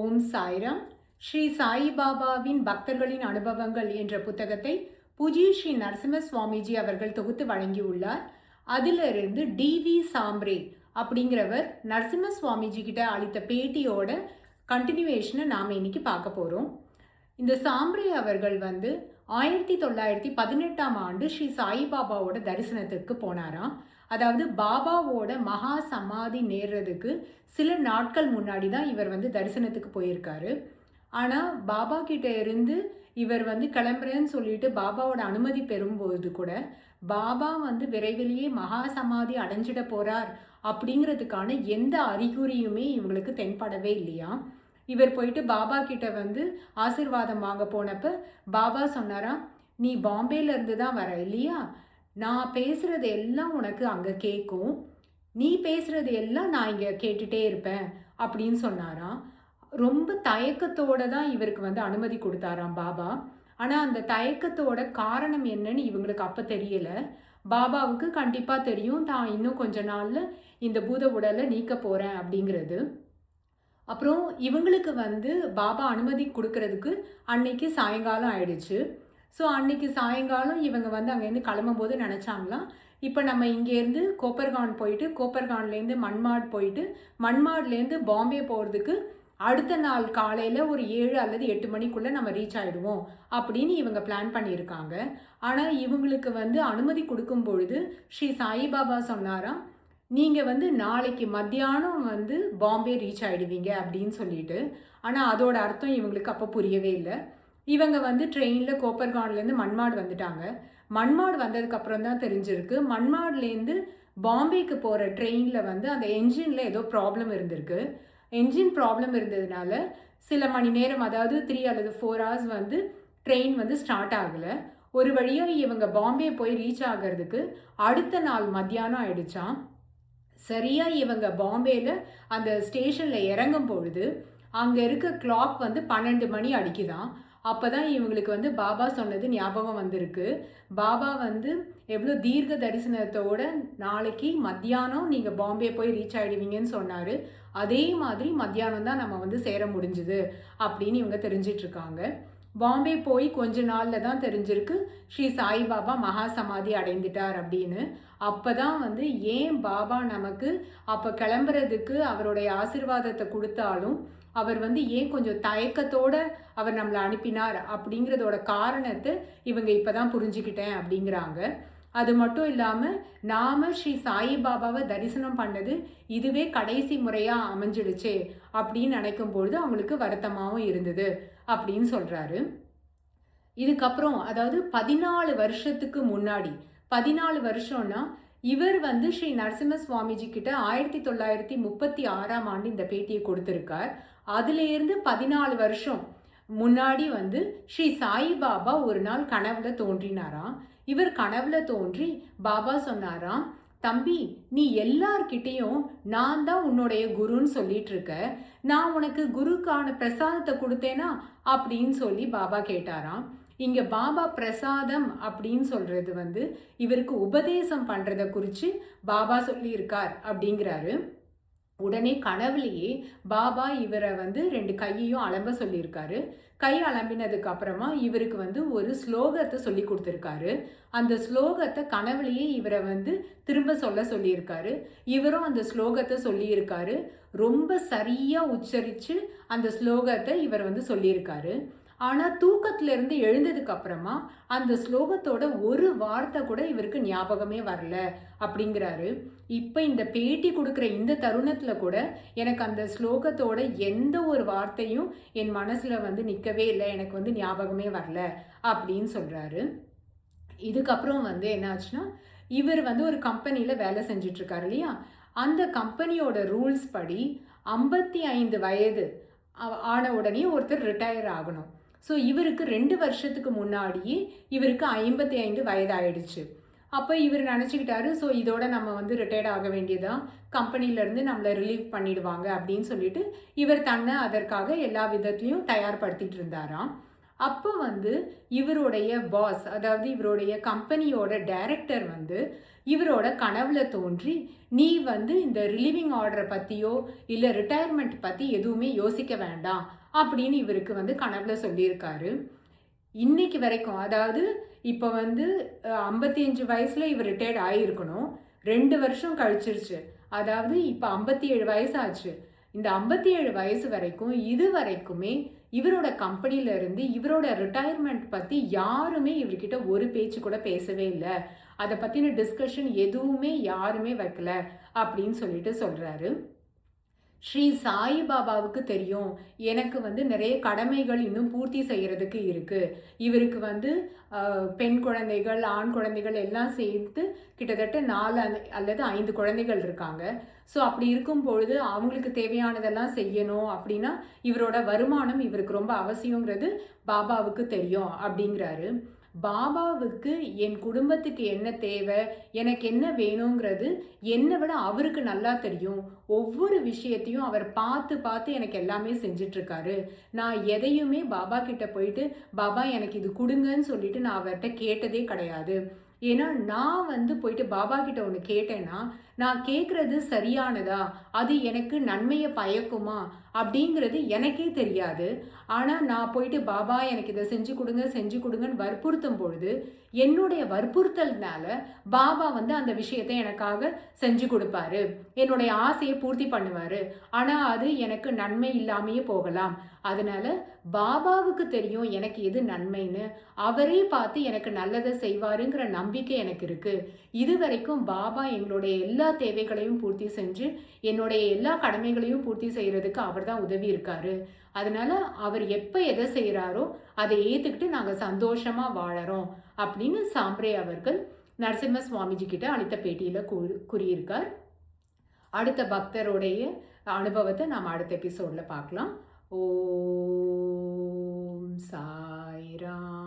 ஓம் சாய்ராம். ஸ்ரீ சாயிபாபாவின் பக்தர்களின் அனுபவங்கள் என்ற புத்தகத்தை புஜி ஸ்ரீ நரசிம்ம சுவாமிஜி அவர்கள் தொகுத்து வழங்கியுள்ளார். அதிலிருந்து டிவி சாம்ரே அப்படிங்கிறவர் நரசிம்ம சுவாமிஜி கிட்ட அளித்த பேட்டியோட கண்டினியூவேஷனை நாம் இன்னைக்கு பார்க்க போகிறோம் இந்த சாம்ரே அவர்கள் வந்து ஆயிரத்தி தொள்ளாயிரத்தி பதினெட்டாம் ஆண்டு ஸ்ரீ சாயிபாபாவோட தரிசனத்துக்கு போனாராம். அதாவது பாபாவோட மகா சமாதி நேர்றதுக்கு சில நாட்கள் முன்னாடி தான் இவர் வந்து தரிசனத்துக்கு போயிருக்காரு. ஆனால் பாபா கிட்ட இருந்து இவர் வந்து கிளம்புறேன்னு சொல்லிட்டு பாபாவோட அனுமதி பெறும்போது கூட பாபா வந்து விரைவிலேயே மகா சமாதி அடைஞ்சிட போகிறார் அப்படிங்கிறதுக்கான எந்த அறிகுறியுமே இவங்களுக்கு தென்படவே இல்லையா? இவர் போயிட்டு பாபா கிட்ட வந்து ஆசிர்வாதம் வாங்க போனப்ப பாபா சொன்னாராம் நீ பாம்பேலேருந்து தான் வர இல்லையா? நான் பேசுகிறது எல்லாம் உனக்கு அங்கே கேட்கும் நீ பேசுகிறது எல்லாம் நான் இங்கே கேட்டுட்டே இருப்பேன் அப்படின்னு சொன்னாராம். ரொம்ப தயக்கத்தோட தான் இவருக்கு வந்து அனுமதி கொடுத்தாராம் பாபா. ஆனால் அந்த தயக்கத்தோட காரணம் என்னன்னு இவங்களுக்கு அப்போ தெரியல. பாபாவுக்கு கண்டிப்பாக தெரியும். தான் இன்னும் கொஞ்ச நாளில் இந்த பூத உடலை நீக்க போகிறேன் அப்படிங்கிறது. அப்புறம் இவங்களுக்கு வந்து பாபா அனுமதி கொடுக்கறதுக்கு அன்னைக்கு சாயங்காலம் ஆயிடுச்சு. ஸோ அன்னைக்கு சாயங்காலம் இவங்க வந்து அங்கேருந்து கிளம்பும்போது நினச்சாங்களாம். இப்போ நம்ம இங்கேருந்து கோப்பர்கான் போயிட்டு கோப்பர்கான்லேருந்து மண்மாடு போயிட்டு மண்மாட்லேருந்து பாம்பே போகிறதுக்கு அடுத்த நாள் காலையில் ஒரு ஏழு அல்லது எட்டு மணிக்குள்ளே நம்ம ரீச் ஆகிடுவோம் அப்படின்னு இவங்க பிளான் பண்ணியிருக்காங்க. ஆனால் இவங்களுக்கு வந்து அனுமதி கொடுக்கும் பொழுது ஸ்ரீ சாயிபாபா சொன்னாராம் நீங்கள் வந்து நாளைக்கு மத்தியானம் வந்து பாம்பே ரீச் ஆகிடுவீங்க அப்படின்னு சொல்லிட்டு. ஆனால் அதோட அர்த்தம் இவங்களுக்கு அப்போ புரியவே இல்லை. இவங்க வந்து ட்ரெயினில் கோப்பர்கான்லேருந்து மண்மாடு வந்துட்டாங்க. மண்மாடு வந்ததுக்கப்புறம் தான் தெரிஞ்சிருக்கு. மண்மாடுலேருந்து பாம்பேக்கு போகிற ட்ரெயினில் வந்து அந்த என்ஜினில் ஏதோ ப்ராப்ளம் இருந்திருக்கு. என்ஜின் ப்ராப்ளம் இருந்ததுனால சில மணி நேரம் அதாவது த்ரீ அல்லது ஃபோர் ஹவர்ஸ் வந்து ட்ரெயின் வந்து ஸ்டார்ட் ஆகலை. ஒரு வழியாக இவங்க பாம்பே போய் ரீச் ஆகிறதுக்கு அடுத்த நாள் மத்தியானம் ஆயிடுச்சான் சரியாக இவங்க பாம்பேயில் அந்த ஸ்டேஷனில் இறங்கும் பொழுது அங்கே இருக்க கிளாக் வந்து பன்னெண்டு மணி அடிக்குதான் அப்போ தான் இவங்களுக்கு வந்து பாபா சொன்னது ஞாபகம் வந்திருக்கு. பாபா வந்து எவ்வளோ தீர்க்க தரிசனத்தோட நாளைக்கு மத்தியானம் நீங்கள் பாம்பே போய் ரீச் ஆகிடுவீங்கன்னு சொன்னார். அதே மாதிரி மத்தியானம் தான் நம்ம வந்து சேர முடிஞ்சுது அப்படின்னு இவங்க தெரிஞ்சிட்ருக்காங்க பாம்பே போய் கொஞ்ச நாளில் தான் தெரிஞ்சிருக்கு. ஸ்ரீ சாய்பாபா மகா சமாதி அடைந்துட்டார் அப்படின்னு. அப்போ தான் வந்து ஏன் பாபா நமக்கு அப்போ கிளம்புறதுக்கு அவருடைய ஆசிர்வாதத்தை கொடுத்தாலும் அவர் வந்து ஏன் கொஞ்சம் தயக்கத்தோட அவர் நம்மளை அனுப்பினார் அப்படிங்கிறதோட காரணத்தை இவங்க இப்போ தான் புரிஞ்சுக்கிட்டேன் அப்படிங்கிறாங்க. அது மட்டும் இல்லாமல் நாம ஸ்ரீ சாயிபாபாவை தரிசனம் பண்ணது இதுவே கடைசி முறையாக அமைஞ்சிடுச்சே அப்படின்னு நினைக்கும் பொழுது அவங்களுக்கு வருத்தமாகவும் இருந்தது அப்படின்னு சொல்கிறாரு இதுக்கப்புறம் அதாவது பதினாலு வருஷத்துக்கு முன்னாடி பதினாலு வருஷம்னா இவர் வந்து ஸ்ரீ நரசிம்ம சுவாமிஜி கிட்ட ஆயிரத்தி தொள்ளாயிரத்தி முப்பத்தி ஆறாம் ஆண்டு இந்த பேட்டியை கொடுத்துருக்கார். அதுலேருந்து பதினாலு வருஷம் முன்னாடி வந்து ஸ்ரீ சாயிபாபா ஒரு நாள் கனவுல தோன்றினாராம். இவர் கனவுல தோன்றி பாபா சொன்னாராம் தம்பி நீ எல்லார்கிட்டேயும் நான் தான் உன்னுடைய குருன்னு சொல்லிட்டு இருக்க நான் உனக்கு குருக்கான பிரசாதத்தை கொடுத்தேனா? அப்படின்னு சொல்லி பாபா கேட்டாராம். இங்கே பாபா பிரசாதம் அப்படின்னு சொல்கிறது வந்து இவருக்கு உபதேசம் பண்ணுறதை குறித்து பாபா சொல்லியிருக்கார் அப்படிங்கிறாரு. உடனே கனவுலேயே பாபா இவரை வந்து ரெண்டு கையையும் அலம்ப சொல்லியிருக்காரு. கை அலம்பினதுக்கு அப்புறமா இவருக்கு வந்து ஒரு ஸ்லோகத்தை சொல்லி கொடுத்துருக்காரு. அந்த ஸ்லோகத்தை கனவுலேயே இவரை வந்து திரும்ப சொல்ல சொல்லியிருக்காரு. இவரும் அந்த ஸ்லோகத்தை சொல்லியிருக்காரு. ரொம்ப சரியாக உச்சரித்து அந்த ஸ்லோகத்தை இவர் வந்து சொல்லியிருக்காரு. ஆனால் தூக்கத்திலிருந்து எழுந்ததுக்கு அப்புறமா அந்த ஸ்லோகத்தோட ஒரு வார்த்தை கூட இவருக்கு ஞாபகமே வரல அப்படிங்கிறாரு. இப்போ இந்த பேட்டி கொடுக்குற இந்த தருணத்தில் கூட எனக்கு அந்த ஸ்லோகத்தோட எந்த ஒரு வார்த்தையும் என் மனசில் வந்து நிற்கவே இல்லை எனக்கு வந்து ஞாபகமே வரல அப்படின்னு சொல்கிறாரு இதுக்கப்புறம் வந்து என்னாச்சுன்னா இவர் வந்து ஒரு கம்பெனியில் வேலை செஞ்சிட்ருக்காரு இல்லையா? அந்த கம்பெனியோட ரூல்ஸ் படி ஐம்பத்தி ஐந்து வயது ஆன உடனே ஒருத்தர் ரிட்டையர் ஆகணும். ஸோ இவருக்கு ரெண்டு வருஷத்துக்கு முன்னாடியே இவருக்கு ஐம்பத்தி ஐந்து வயதாயிடுச்சு. அப்போ இவர் நினச்சிக்கிட்டாரு ஸோ இதோட நம்ம வந்து ரிட்டையர்ட் ஆக வேண்டியதான் கம்பெனியிலேருந்து நம்மளை ரிலீவ் பண்ணிடுவாங்க அப்படின்னு சொல்லிட்டு இவர் தன்னை அதற்காக எல்லா விதத்துலேயும் தயார்படுத்திட்டு இருந்தாராம். அப்போ வந்து இவருடைய பாஸ் அதாவது இவருடைய கம்பெனியோட டைரக்டர் வந்து இவரோட கனவுல தோன்றி நீ வந்து இந்த ரிலீவிங் ஆர்டரை பற்றியோ இல்லை ரிட்டையர்மெண்ட் பற்றி எதுவுமே யோசிக்க வேண்டாம். அப்படின்னு இவருக்கு வந்து கனவுல சொல்லியிருக்காரு. இன்னைக்கு வரைக்கும் அதாவது இப்போ வந்து ஐம்பத்தி அஞ்சு வயசில் இவர் ரிட்டையர்ட் ஆகியிருக்கணும் ரெண்டு வருஷம் கழிச்சிருச்சு. அதாவது இப்போ ஐம்பத்தி ஏழு வயசு ஆச்சு இந்த ஐம்பத்தி ஏழு வயசு வரைக்கும் இது வரைக்குமே இவரோட கம்பெனியிலேருந்து இவரோட ரிட்டையர்மெண்ட் பற்றி யாருமே இவர்கிட்ட ஒரு பேச்சு கூட பேசவே இல்லை. அதை பற்றின டிஸ்கஷன் எதுவுமே யாருமே வைக்கல அப்படின்னு சொல்லிட்டு சொல்கிறாரு ஸ்ரீ சாய்பாபாவுக்கு தெரியும். எனக்கு வந்து நிறைய கடமைகள் இன்னும் பூர்த்தி செய்கிறதுக்கு இருக்குது இவருக்கு வந்து பெண் குழந்தைகள் ஆண் குழந்தைகள் எல்லாம் சேர்த்து கிட்டத்தட்ட நாலு அல்லது ஐந்து குழந்தைகள் இருக்காங்க. ஸோ அப்படி இருக்கும் பொழுது அவங்களுக்கு தேவையானதெல்லாம் செய்யணும் அப்படின்னா இவரோட வருமானம் இவருக்கு ரொம்ப அவசியங்கிறது பாபாவுக்கு தெரியும் அப்படிங்கிறாரு. பாபாவுக்கு என் குடும்பத்துக்கு என்ன தேவை? எனக்கு என்ன வேணுங்கிறது என்னை விட அவருக்கு நல்லா தெரியும். ஒவ்வொரு விஷயத்தையும் அவர் பார்த்து பார்த்து எனக்கு எல்லாமே செஞ்சிட்ருக்காரு. நான் எதையுமே பாபா கிட்ட போயிட்டு பாபா எனக்கு இது கொடுங்கன்னு சொல்லிட்டு நான் அவர்கிட்ட கேட்டதே கிடையாது. ஏன்னா நான் வந்து போயிட்டு பாபா கிட்ட ஒன்று கேட்டேன்னா நான் கேட்குறது சரியானதா? அது எனக்கு நன்மையை பயக்குமா? அப்படிங்கிறது எனக்கே தெரியாது. ஆனால் நான் போயிட்டு பாபா எனக்கு இதை செஞ்சு கொடுங்க செஞ்சு கொடுங்கன்னு வற்புறுத்தும் பொழுது என்னுடைய வற்புறுத்தல்னால பாபா வந்து அந்த விஷயத்தை எனக்காக செஞ்சு கொடுப்பாரு. என்னுடைய ஆசையை பூர்த்தி பண்ணுவார். ஆனால் அது எனக்கு நன்மை இல்லாமையே போகலாம். அதனால பாபாவுக்கு தெரியும் எனக்கு எது நன்மைன்னு. அவரே பார்த்து எனக்கு நல்லதை செய்வாருங்கிற நம்பிக்கை எனக்கு இருக்குது இது வரைக்கும் பாபா எங்களுடைய எல்லா எல்லா தேவைகளையும் பூர்த்தி செஞ்சு என்னுடைய எல்லா கடமைகளையும் பூர்த்தி செய்கிறதுக்கு அவர் தான் உதவி இருக்காரு. அதனால அவர் எப்போ எதை செய்கிறாரோ அதை ஏற்றுக்கிட்டு நாங்கள் சந்தோஷமாக வாழறோம் அப்படின்னு சாம்ப்ரே அவர்கள் நரசிம்ம சுவாமிஜி கிட்ட அளித்த பேட்டியில் கூ கூறியிருக்கார். அடுத்த பக்தருடைய அனுபவத்தை நாம் அடுத்த எபிசோடில் பார்க்கலாம். ஓம் சாய்ராம்.